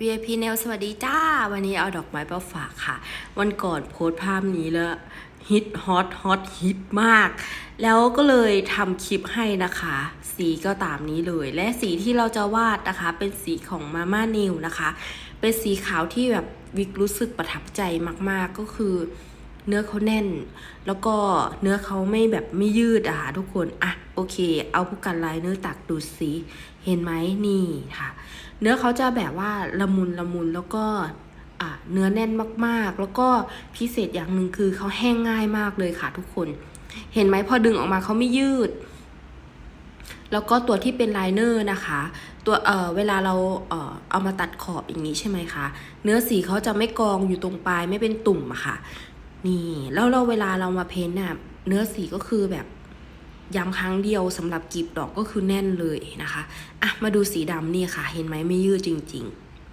VIP แนวสวัสดีจ้า วันนี้เอาดอกไม้มาฝากค่ะ วันก่อนโพสต์ภาพนี้แล้วฮิตฮอตฮอตฮิตมาก แล้วก็เลยทำคลิปให้นะคะ สีก็ตามนี้เลย และสีที่เราจะวาดนะคะ เป็นสีของมาม่านิวนะคะ เป็นสีขาวที่แบบวิกรู้สึกประทับใจมากๆก็คือ เนื้อเขาแน่น แล้วก็เนื้อเขาไม่แบบไม่ยืดอะค่ะทุกคน อะโอเค เอาผู้กันลายเนื้อตักดูสิเห็นไหมนี่ค่ะ เนื้อเขาจะแบบว่าละมุนละมุนแล้วก็เนื้อแน่นมากๆ แล้วก็พิเศษอย่างหนึ่งคือเขาแห้งง่ายมากเลยค่ะทุกคน เห็นไหมพอดึงออกมาเขาไม่ยืด แล้วก็ตัวที่เป็นไลเนอร์นะคะ ตัวเอ่อเวลาเราเออเอามาตัดขอบอย่างนี้ใช่ไหมคะ เนื้อสีเขาจะไม่กองอยู่ตรงปลายไม่เป็นตุ่มอะค่ะ นี่แล้วเราเวลาเรามาเพ้นท์น่ะเนื้อสีก็คือแบบ ย้ำครั้งเดียวสำหรับกลีบดอกก็คือแน่นเลยนะคะอะมาดูสีดำนี่ค่ะ เห็นไหมไม่ยืดจริง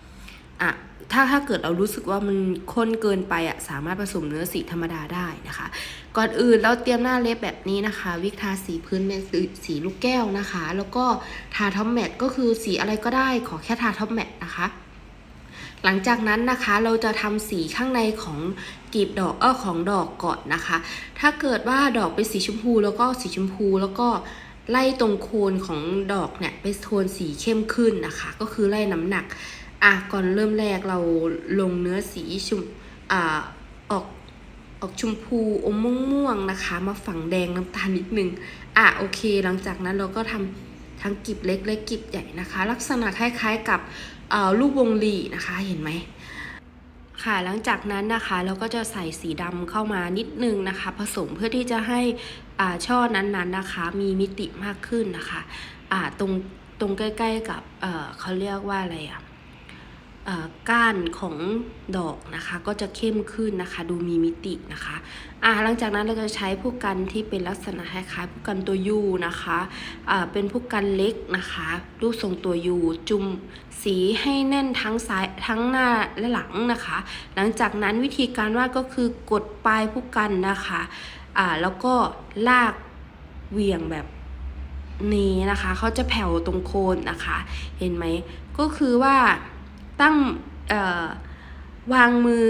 ๆอะถ้าถ้าเกิดเรารู้สึกว่ามันข้นเกินไปอะสามารถผสมเนื้อสีธรรมดาได้นะคะ ก่อนอื่นเราเตรียมหน้าเล็บแบบนี้นะคะ วิกทาสีพื้นเป็นสีสีลูกแก้วนะคะ แล้วก็ทาท็อปแมทก็คือสีอะไรก็ได้ขอแค่ทาท็อปแมทนะคะ หลังจากนั้นนะคะเราจะทำสีข้างในของกลีบดอกเออของดอกก่อนนะคะ ถ้าเกิดว่าดอกเป็นสีชมพูแล้วก็สีชมพูแล้วก็ไล่ตรงโคนของดอกเนี่ยเป็นโทนสีเข้มขึ้นนะคะ ก็คือไล่น้ำหนักอะก่อนเริ่มแรกเราลงเนื้อสีชมอ่าออกออกชมพูอมม่วงๆนะคะ มาฝังแดงน้ำตาลนิดนึงอะโอเค หลังจากนั้นเราก็ทำ ทั้งกลีบเล็กและกลีบใหญ่นะคะ ลักษณะคล้ายๆกับลูกวงลีนะคะเห็นไหมค่ะหลังจากนั้นนะคะเราก็จะใส่สีดำเข้ามานิดนึงนะคะ ผสมเพื่อที่จะให้ช่อนั้นๆนะคะ มีมิติมากขึ้นนะคะตรงตรงใกล้ ๆ กับเขาเรียกว่าอะไรอะ ก้านของดอกนะคะก็จะเข้มขึ้นนะคะ ดูมีมิตินะคะอ่าหลังจากนั้นเราจะใช้ผู้กันที่เป็นลักษณะคล้ายๆผู้กันตัวยูนะคะอ่าเป็นผู้กันเล็กนะคะรูปทรงตัวยูจุ่มสีให้แน่นทั้งซ้ายทั้งหน้าและหลังนะคะ หลังจากนั้นวิธีการวาดก็คือกดปลายผู้กันนะคะอ่าแล้วก็ลากเวียงแบบนี้นะคะเขาจะแผ่วตรงโคนนะคะ เห็นไหมก็คือว่า ตั้งวางมือ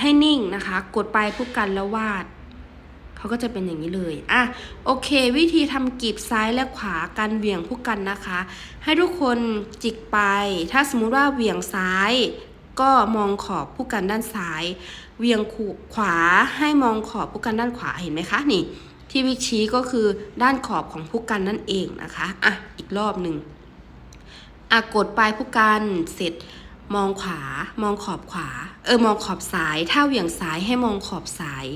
ให้นิ่งนะคะ กดปลายผู้กันแล้ววาดเขาก็จะเป็นอย่างนี้เลย อะ โอเค วิธีทำกีบซ้ายและขวาการเหวี่ยงผู้กันนะคะ ให้ทุกคนจิกไป ถ้าสมมุติว่าเหวี่ยงซ้ายก็มองขอบผู้กันด้านซ้ายเหวี่ยงขวาให้มองขอบผู้กันด้านขวาเห็นไหมคะนี่ ที่วิชี้ก็คือด้านขอบของผู้กันนั่นเองนะคะ อะ อีกรอบหนึ่ง อะกดปลายผู้กันเสร็จมองขวา มองขอบขวา เออ มองขอบซ้าย ถ้าเหวี่ยงซ้ายให้มองขอบซ้าย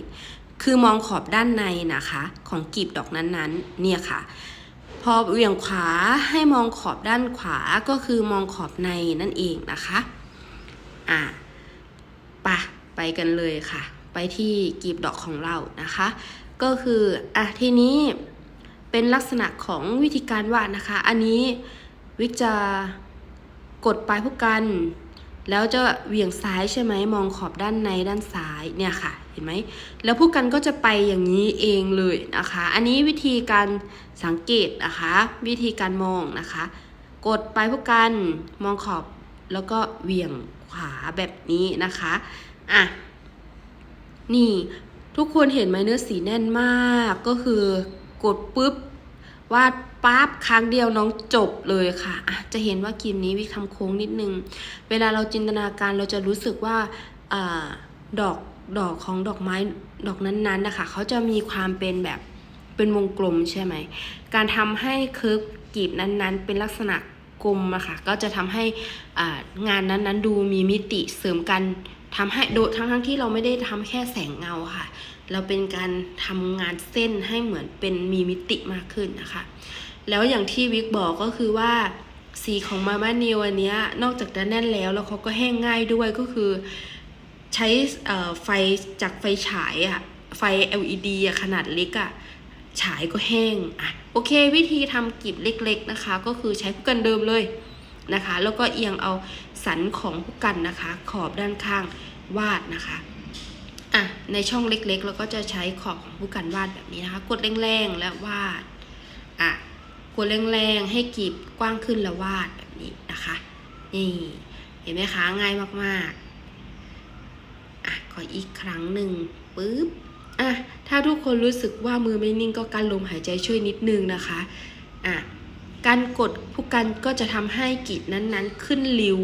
คือมองขอบด้านในนะคะ ของกลีบดอกนั้นๆ เนี่ยค่ะ พอเหวี่ยงขวาให้มองขอบด้านขวา ก็คือมองขอบในนั่นเองนะคะ อะปะไปกันเลยค่ะ ไปที่กลีบดอกของเรานะคะ ก็คือ อะ ทีนี้ เป็นลักษณะของวิธีการวาดนะคะ อันนี้ วิกจะกดปลายผู้กัน แล้วจะเหวี่ยงซ้ายใช่ไหมมองขอบด้านในด้านซ้ายเนี่ยค่ะเห็นไหมแล้วผู้กันก็จะไปอย่างนี้เองเลยนะคะ อันนี้วิธีการสังเกตนะคะ วิธีการมองนะคะ กดปลายผู้กันมองขอบแล้วก็เหวี่ยงขวาแบบนี้นะคะอะนี่ทุกคนเห็นไหมเนื้อสีแน่นมากก็คือกดปุ๊บ วาดปั๊บครั้งเดียวน้องจบเลยค่ะะจะเห็นว่าครีมนี้วิกทำโค้งนิดนึง เวลาเราจินตนาการเราจะรู้สึกว่าอดอกดอกของดอกไม้ดอกนั้นๆนะคะเขาจะมีความเป็นแบบเป็นวงกลมใช่ไหม การทำให้เคิร์ฟกีบนั้นๆ เป็นลักษณะกลมอะค่ะก็จะทำให้งานนั้นๆ ดูมีมิติเสริมกันทำให้โดยทั้งๆที่เราไม่ได้ทำแค่แสงเงาค่ะ เราเป็นการทำงานเส้นให้เหมือนเป็นมีมิติมากขึ้นนะคะ แล้วอย่างที่วิกบอกก็คือว่าสีของมาม่านิวอันนี้นอกจากจะแน่นแล้วแล้วเขาก็แห้งง่ายด้วยก็คือ ใช้ไฟจากไฟฉายอะไฟ LED อะขนาดเล็กอะฉายก็แห้งอะโอเควิธีทำกลีบเล็ก ๆนะคะ ก็คือใช้ผู้กันเดิมเลยนะคะ แล้วก็เอียงเอาสันของผู้กันนะคะ ขอบด้านข้างวาดนะคะ อะในช่องเล็กๆ เราก็จะใช้ขอบของผู้กันวาดแบบนี้นะคะ กดแรงๆและวาดอะกดแรงๆให้กีบกว้างขึ้นแล้ววาดแบบนี้นะคะนี่เห็นไหมคะง่ายมากๆอะขออีกครั้งหนึ่งปึ๊บอะถ้าทุกคนรู้สึกว่ามือไม่นิ่งก็การลมหายใจช่วยนิดนึงนะคะอะการกดผู้กันก็จะทำให้กีบนั้นๆ ขึ้นริ้ว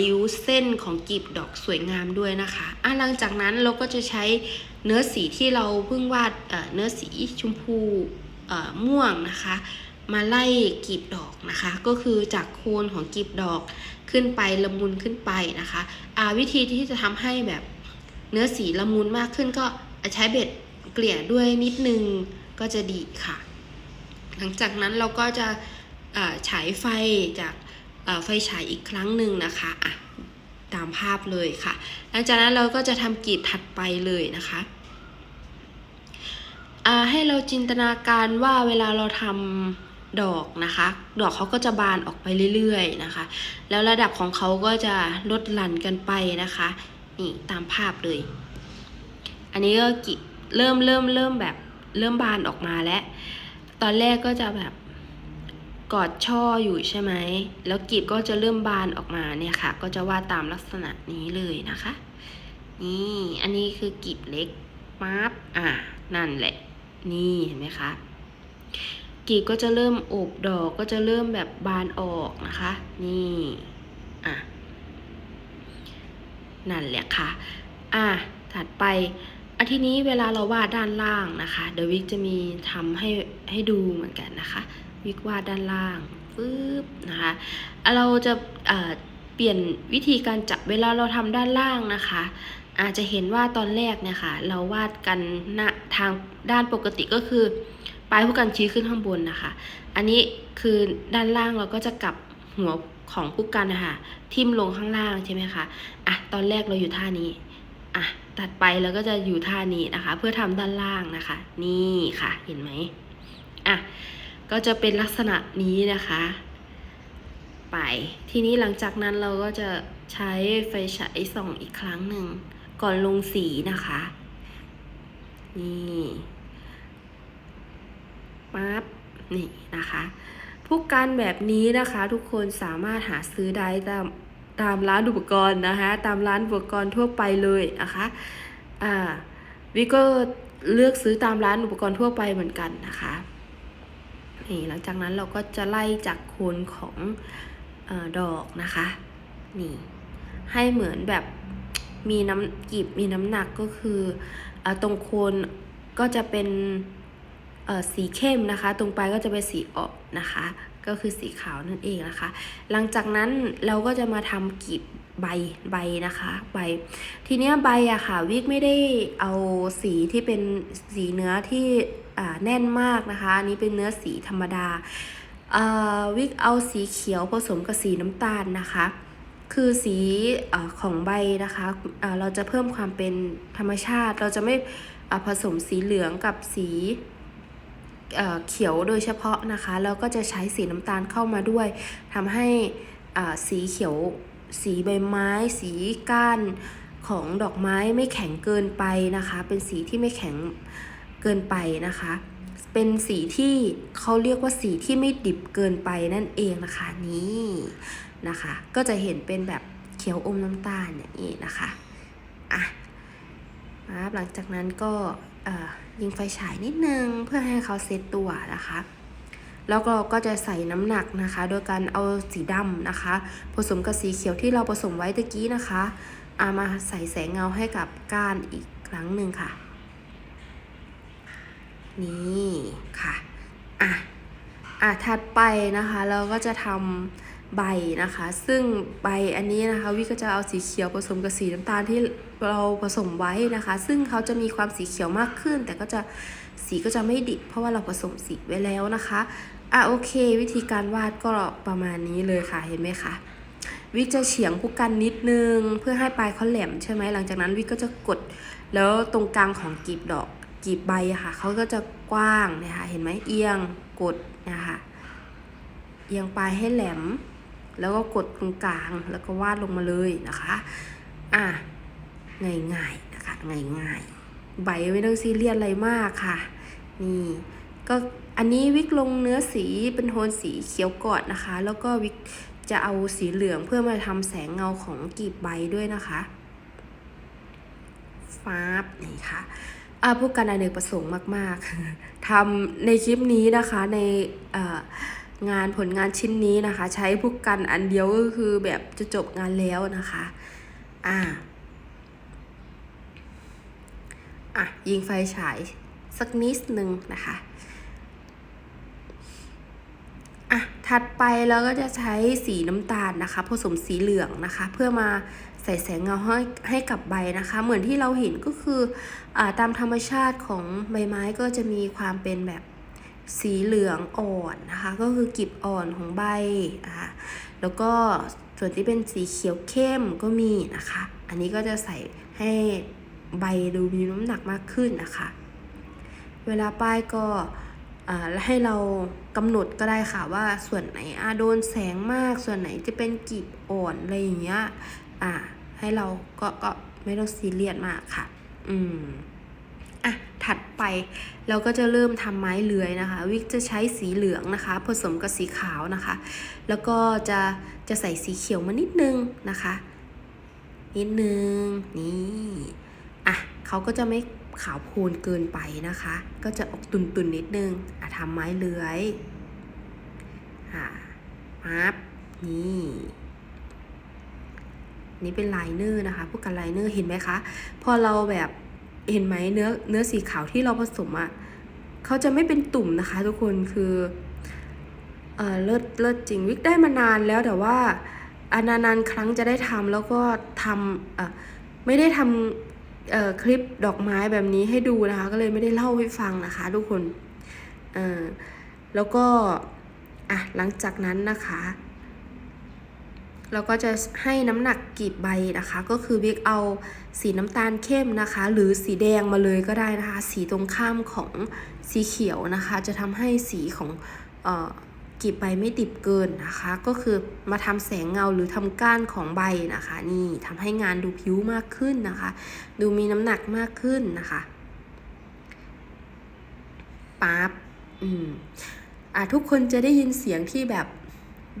ริ้วเส้นของกลีบดอกสวยงามด้วยนะคะอะหลังจากนั้นเราก็จะใช้เนื้อสีที่เราเพิ่งวาดเนื้อสีชมพูม่วงนะคะ มาไล่กลีบดอกนะคะ ก็คือจากโคนของกลีบดอกขึ้นไปละมุนขึ้นไปนะคะอ่าวิธีที่จะทำให้แบบเนื้อสีละมุนมากขึ้นก็ใช้เบ็ดเกลี่ยด้วยนิดนึงก็จะดีค่ะ หลังจากนั้นเราก็จะฉายไฟจาก ไฟฉายอีกครั้งหนึ่งนะคะอะตามภาพเลยค่ะ หลังจากนั้นเราก็จะทำกลีบถัดไปเลยนะคะให้เราจินตนาการว่าเวลาเราทำดอกนะคะ ดอกเขาก็จะบานออกไปเรื่อยๆนะคะ แล้วระดับของเขาก็จะลดหลั่นกันไปนะคะนี่ตามภาพเลย อันนี้ก็เริ่มเริ่มเริ่มแบบเริ่มบานออกมาแล้ว ตอนแรกก็จะแบบ กอดช่ออยู่ใช่ไหม แล้วกีบก็จะเริ่มบานออกมาเนี่ยค่ะ ก็จะวาดตามลักษณะนี้เลยนะคะ นี่ อันนี้คือกีบเล็กปั๊บอ่านั่นแหละ นี่เห็นไหมคะ กีบก็จะเริ่มโอบดอก ก็จะเริ่มแบบบานออกนะคะ นี่ อะ นั่นแหละค่ะ อะ ถัดไปอาทีนี้เวลาเราวาดด้านล่างนะคะ เดววิกจะมีทำให้ให้ดูเหมือนกันนะคะ วิกวาดด้านล่างปึ๊บนะคะเราจะเอ่อเปลี่ยนวิธีการจับเวลาเราทำด้านล่างนะคะ อาจจะเห็นว่าตอนแรกเนี่ยค่ะเราวาดกันหน้าทางด้านปกติก็คือปลายผู้กันชี้ขึ้นข้างบนนะคะ อันนี้คือด้านล่างเราก็จะกลับหัวของผู้กันนะคะทิ่มลงข้างล่างใช่ไหมคะอะตอนแรกเราอยู่ท่านี้อะตัดไปแล้วก็จะอยู่ท่านี้นะคะ เพื่อทำด้านล่างนะคะ นี่ค่ะ เห็นไหมอะ ก็จะเป็นลักษณะนี้นะคะ ไป ทีนี้หลังจากนั้นเราก็จะใช้ไฟฉายส่องอีกครั้งหนึ่ง ก่อนลงสีนะคะ นี่ปั๊บนี่นะคะผู้กันแบบนี้นะคะทุกคนสามารถหาซื้อได้ตามตามร้านอุปกรณ์นะคะตามร้านอุปกรณ์ทั่วไปเลยนะคะอ่าวิก็เลือกซื้อตามร้านอุปกรณ์ทั่วไปเหมือนกันนะคะ นี่หลังจากนั้นเราก็จะไล่จากโคนของออดอกนะคะนี่ให้เหมือนแบบมีน้ำกีบมีน้ำหนักก็คืออตรงโคนก็จะเป็นสีเข้มนะคะ ตรงปลายก็จะเป็นสีออกนะคะ ก็คือสีขาวนั่นเองนะคะ หลังจากนั้นเราก็จะมาทำกีบใบใบนะคะใบ ทีเนี้ยใบอะค่ะวิกไม่ได้เอาสีที่เป็นสีเนื้อที่ แน่นมากนะคะอันนี้เป็นเนื้อสีธรรมดาอ่อวิกเอาสีเขียวผสมกับสีน้ำตาลนะคะ คือสีอของใบนะคะเอ่อเราจะเพิ่มความเป็นธรรมชาติ เราจะไม่อ่าผสมสีเหลืองกับสีเอ่อเขียวโดยเฉพาะนะคะแล้วก็จะใช้สีน้ำตาลเข้ามาด้วยทำให้อ่าสีเขียวสีใบไม้ สีก้านของดอกไม้ไม่แข็งเกินไปนะคะ เป็นสีที่ไม่แข็ง เกินไปนะคะ เป็นสีที่เขาเรียกว่าสีที่ไม่ดิบเกินไปนั่นเองนะคะนี่นะคะ ก็จะเห็นเป็นแบบเขียวอมน้ำตาลอย่างนี้นะคะอะหลังจากนั้นก็ยิงไฟฉายนิดนึงเพื่อให้เขาเซตตัวนะคะ แล้วก็ก็จะใส่น้ำหนักนะคะ โดยการเอาสีดำนะคะ ผสมกับสีเขียวที่เราผสมไว้ตะกี้นะคะ เอามาใส่แสงเงาให้กับก้านอีกครั้งหนึ่งค่ะ นี่ค่ะอะอะถัดไปนะคะเราก็จะทำใบนะคะ ซึ่งใบอันนี้นะคะวิก็จะเอาสีเขียวผสมกับสีน้ำตาลที่เราผสมไว้นะคะ ซึ่งเขาจะมีความสีเขียวมากขึ้น แต่ก็จะสีก็จะไม่ดิบเพราะว่าเราผสมสีไว้แล้วนะคะอะโอเค วิธีการวาดก็ประมาณนี้เลยค่ะเห็นไหมคะวิกจะเฉียงผู้กันนิดนึง เพื่อให้ปลายเขาแหลมใช่ไหมหลังจากนั้นวิกก็จะกดแล้วตรงกลางของกลีบดอก กีบใบค่ะเขาก็จะกว้างนะคะเห็นไหมเอียงกดนะคะเอียงปลายให้แหลม แล้วก็กดตรงกลางแล้วก็วาดลงมาเลยนะคะอะง่ายๆนะคะง่ายๆใบไม่ต้องซีเรียสอะไรมากค่ะ นี่ก็อันนี้วิกลงเนื้อสีเป็นโทนสีเขียวกอนนะคะ แล้วก็วิกจะเอาสีเหลืองเพื่อมาทำแสงเงาของกีบใบด้วยนะคะฟ้าบนี่ค่ะ อาพวกกันอเนกประสงค์มาก ๆ ทำในคลิปนี้นะคะในงานผลงานชิ้นนี้นะคะ ใช้พวกกันอันเดียวก็คือแบบจะจบงานแล้วนะคะ อ่าอะ ยิงไฟฉายสักนิดนึงนะคะอะถัดไปเราก็จะใช้สีน้ำตาลนะคะ ผสมสีเหลืองนะคะ เพื่อมา ใส่แสงเงาให้ให้กับใบนะคะ เหมือนที่เราเห็นก็คืออตามธรรมชาติของใบไม้ก็จะมีความเป็นแบบสีเหลืองอ่อนนะคะ ก็คือกลีบอ่อนของใบอะแล้วก็ส่วนที่เป็นสีเขียวเข้มก็มีนะคะ อันนี้ก็จะใส่ให้ใบดูมีน้ำหนักมากขึ้นนะคะ เวลาป้ายก็ให้เรากำหนดก็ได้ค่ะว่าส่วนไหนอะโดนแสงมากส่วนไหนจะเป็นกลีบอ่อนอะไรอย่างเงี้ย อะให้เราก็ก็ไม่ต้องซีเรียสมากค่ะ อืมอะถัดไปเราก็จะเริ่มทำไม้เลื้อยนะคะ วิกจะใช้สีเหลืองนะคะ ผสมกับสีขาวนะคะ แล้วก็จะจะใส่สีเขียวมานิดนึงนะคะ นิดนึงนี่อะเขาก็จะไม่ขาวโพลนเกินไปนะคะ ก็จะออกตุนๆนิดนึงอะทำไม้เลื้อยอะปั๊บนี่ นี่เป็นไลเนอร์นะคะพวกกันไลเนอร์เห็นไหมคะ พอเราแบบเห็นไหมเนื้อเนื้อสีขาวที่เราผสมอะ่ะเขาจะไม่เป็นตุ่มนะคะ ทุกคนคือเออเลิศเลิศจริงวิกได้มานานแล้วแต่ว่าอานานๆครั้งจะได้ทำแล้วก็ทำเออไม่ได้ทำเอ่อคลิปดอกไม้แบบนี้ให้ดูนะคะ ก็เลยไม่ได้เล่าให้ฟังนะคะ ทุกคนเออแล้วก็อะหลังจากนั้นนะคะ เราก็จะให้น้ำหนักกีบใบนะคะ ก็คือวิกเอาสีน้ำตาลเข้มนะคะ หรือสีแดงมาเลยก็ได้นะคะ สีตรงข้ามของสีเขียวนะคะ จะทำให้สีของเอ่อกีบใบไม่ติดเกินนะคะ ก็คือมาทำแสงเงาหรือทำก้านของใบนะคะ นี่ทำให้งานดูผิวมากขึ้นนะคะ ดูมีน้ำหนักมากขึ้นนะคะปั๊บอืมอะทุกคนจะได้ยินเสียงที่แบบ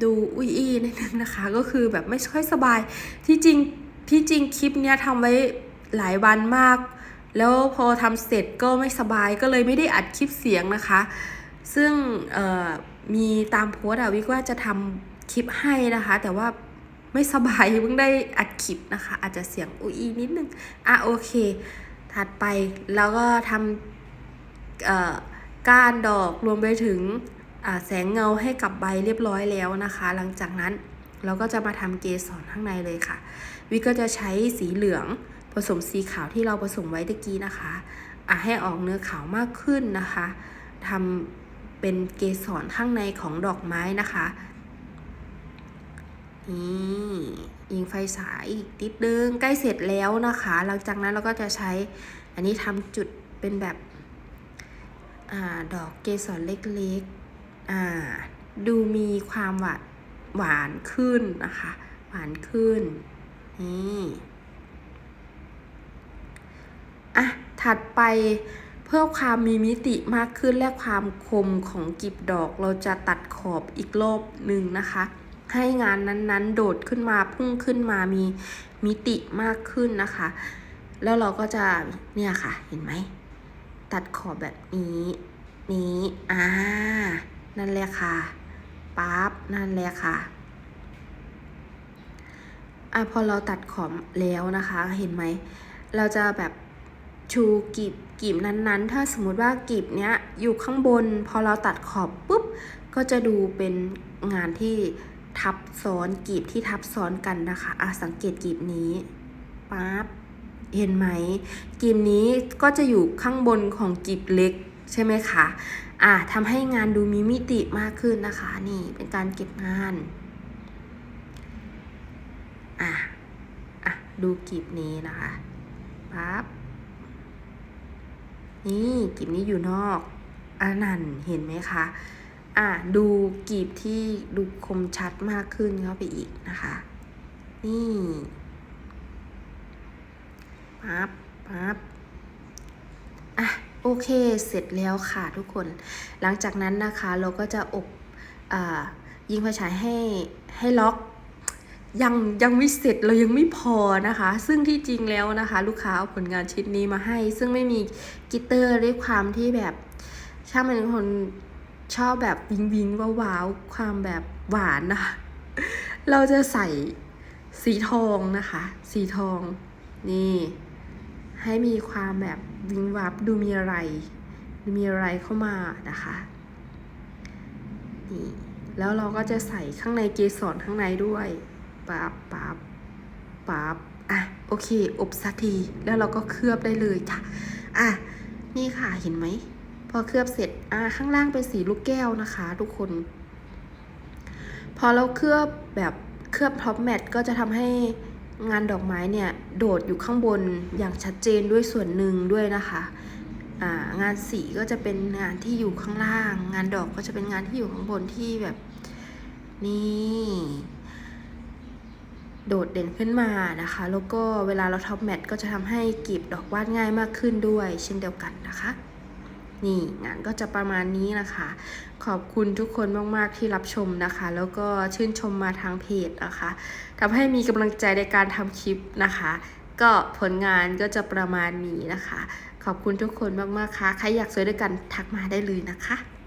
ดูอุ้ยอีนิดนึงนะคะ ก็คือแบบไม่ค่อยสบายที่จริงที่จริงคลิปเนี้ยทำไว้หลายวันมาก แล้วพอทำเสร็จก็ไม่สบายก็เลยไม่ได้อัดคลิปเสียงนะคะ ซึ่งมีตามโพสต์อะวิกว่าจะทำคลิปให้นะคะ แต่ว่าไม่สบายเพิ่งได้อัดคลิปนะคะ อาจจะเสียงอุ้ยอีนิดนึงอะโอเค ถัดไปแล้วก็ทำก้านดอกรวมไปถึง แสงเงาให้กับใบเรียบร้อยแล้วนะคะ หลังจากนั้นเราก็จะมาทำเกสรข้างในเลยค่ะ วิก็จะใช้สีเหลืองผสมสีขาวที่เราผสมไว้ตะกี้นะคะอะให้ออกเนื้อขาวมากขึ้นนะคะทำเป็นเกสรข้างในของดอกไม้นะคะนี่ยิงไฟฉายอีกนิดนึงใกล้เสร็จแล้วนะคะ หลังจากนั้นเราก็จะใช้ อันนี้ทำจุดเป็นแบบอดอกเกสรเล็กๆ อ่าดูมีความหวานหวานขึ้นนะคะ หวานขึ้น นี่อะถัดไปเพื่อความมีมิติมากขึ้นและความคมของกลีบดอกเราจะตัดขอบอีกรอบหนึ่งนะคะ ให้งานนั้นๆ โดดขึ้นมาพุ่งขึ้นมามีมิติมากขึ้นนะคะ แล้วเราก็จะเนี่ยค่ะเห็นไหม ตัดขอบแบบนี้ นี้อ่า นั่นแหละค่ะปั๊บนั่นแหละค่ะอะพอเราตัดขอบแล้วนะคะ เห็นไหม เราจะแบบชูกีบกีบนั้นๆ ถ้าสมมติว่ากีบเนี้ยอยู่ข้างบน พอเราตัดขอบปุ๊บ ก็จะดูเป็นงานที่ทับซ้อนกีบที่ทับซ้อนกันนะคะอะสังเกตกีบนี้ปั๊บเห็นไหมกีบนี้ก็จะอยู่ข้างบนของกีบเล็กใช่ไหมคะ อะทำให้งานดูมีมิติมากขึ้นนะคะ นี่เป็นการเก็บงานอะอะดูกลีบนี้นะคะปั๊บนี่กลีบนี้อยู่นอกอันนั้นเห็นไหมคะอะดูกลีบที่ดูคมชัดมากขึ้นเข้าไปอีกนะคะ นี่ปั๊บปั๊บอะ โอเค เสร็จแล้วค่ะทุกคน หลังจากนั้นนะคะเราก็จะอบอยิงไฟฉายให้ให้ล็อกยังยังไม่เสร็จเรายังไม่พอนะคะ ซึ่งที่จริงแล้วนะคะ ลูกค้าเอาผลงานชิ้นนี้มาให้ ซึ่งไม่มีกิตเตอร์ด้วยความที่แบบช่างเป็นคนชอบแบบวิงวิงว้าวๆความแบบหวานนะคะเราจะใส่สีทองนะคะ สีทองนี่ ให้มีความแบบวิงวับดูมีอะไร ดูมีอะไรเข้ามานะคะนี่แล้วเราก็จะใส่ข้างในเกสรข้างในด้วยปั๊บปั๊บปับอะโอเค อบสักทีแล้วเราก็เคลือบได้เลยค่ะอะนี่ค่ะเห็นไหมพอเคลือบเสร็จอะข้างล่างเป็นสีลูกแก้วนะคะ ทุกคน พอเราเคลือบแบบเคลือบท็อปแมทก็จะทำให้ งานดอกไม้เนี่ยโดดอยู่ข้างบนอย่างชัดเจนด้วยส่วนหนึ่งด้วยนะคะอ่างานสีก็จะเป็นงานที่อยู่ข้างล่าง งานดอกก็จะเป็นงานที่อยู่ข้างบนที่แบบนี่โดดเด่นขึ้นมานะคะ แล้วก็เวลาเราท็อปแมทก็จะทำให้กลีบดอกวาดง่ายมากขึ้นด้วย เช่นเดียวกันนะคะ นี่งานก็จะประมาณนี้นะคะ ขอบคุณทุกคนมาก ๆ ที่รับชมนะคะ แล้วก็ชื่นชมมาทางเพจนะคะทำให้มีกำลังใจในการทำคลิปนะคะ ก็ผลงานก็จะประมาณนี้นะคะ ขอบคุณทุกคนมาก ๆ ค่ะ ใครอยากสวยด้วยกันทักมาได้เลยนะคะ